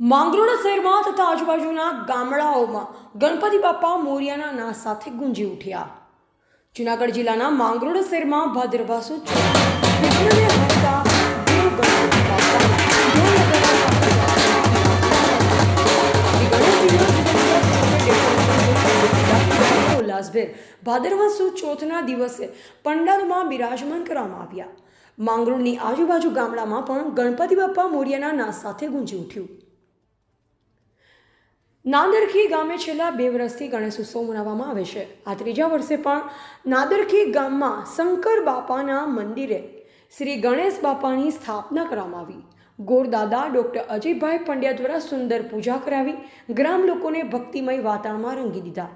માંગરોળ શહેરમાં તથા આજુબાજુના ગામડાઓમાં ગણપતિ બાપા મોરિયાના ના સાથે ગુંજી ઉઠ્યા. જુનાગઢ જિલ્લાના માંગરોળ શહેરમાં ભાદરવા સુદ ઉલ્લાસભેર ભાદરવા સુદ ચોથના દિવસે પંડાલમાં બિરાજમાન કરવામાં આવ્યા. માંગરોળની આજુબાજુ ગામડામાં પણ ગણપતિ બાપા મોરિયાના નાશ સાથે ગુંજી ઉઠ્યું. નાદરખી ગામે છેલ્લા બે વર્ષથી ગણેશ ઉત્સવ મનાવવામાં આવે છે. આ ત્રીજા વર્ષે પણ નાદરખી ગામમાં શંકર બાપાના મંદિરે શ્રી ગણેશ બાપાની સ્થાપના કરવામાં આવી. ગોરદાદા ડૉક્ટર અજયભાઈ પંડ્યા દ્વારા સુંદર પૂજા કરાવી ગ્રામ લોકોને ભક્તિમય વાતાવરણમાં રંગી દીધા.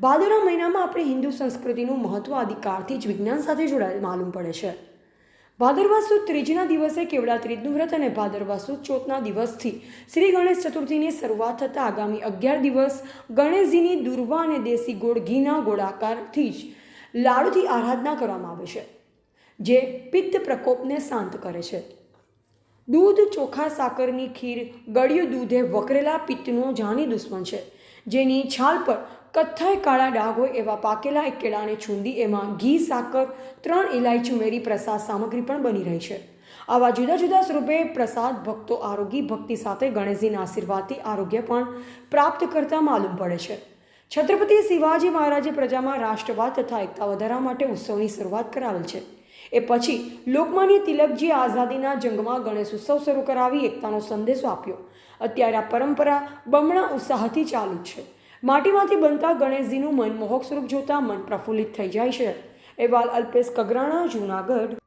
ભાદરા મહિનામાં આપણે હિન્દુ સંસ્કૃતિનું મહત્વ અધિકારથી જ વિજ્ઞાન સાથે જોડાયેલ માલુમ પડે છે. ભાદરવા સુદ ત્રીજના દિવસે કેવડા ત્રીજનું વ્રત અને ભાદરવા સુદ ચોથના દિવસથી શ્રી ગણેશ ચતુર્થીની શરૂઆત થતાં આગામી અગિયાર દિવસ ગણેશજીની દુર્વા અને દેશી ગોળ ઘીના ગોળાકારથી જ લાડુથી આરાધના કરવામાં આવે છે, જે પિત્ત પ્રકોપને શાંત કરે છે. દૂધ ચોખા સાકરની ખીર, ગળ્યું દૂધ એ વકરેલા પિત્તનો જાની દુશ્મન છે. જેની છાલ પર કથ્થાઈ કાળા ડાઘ હોય એવા પાકેલા એક કેળાને છૂંદી એમાં ઘી, સાકર, ત્રણ ઇલાયચી ઉમેરી પ્રસાદ સામગ્રી પણ બની રહી છે. આવા જુદા જુદા સ્વરૂપે પ્રસાદ ભક્તો આરોગી ભક્તિ સાથે ગણેશજીના આશીર્વાદથી આરોગ્ય પણ પ્રાપ્ત કરતા માલુમ પડે છે. છત્રપતિ શિવાજી મહારાજે પ્રજામાં રાષ્ટ્રવાદ તથા એકતા વધારવા માટે ઉત્સવની શરૂઆત કરાવેલ છે. એ પછી લોકમાન્ય તિલકજીએ આઝાદીના જંગમાં ગણેશ ઉત્સવ શરૂ કરાવી એકતાનો સંદેશો આપ્યો. અત્યારે આ પરંપરા બમણા ઉત્સાહથી ચાલુ છે. માટીમાંથી બનતા ગણેશજીનું મનમોહક સ્વરૂપ જોતા મન પ્રફુલ્લિત થઈ જાય છે. એવાલ અલ્પેશ કગરાણા, જૂનાગઢ.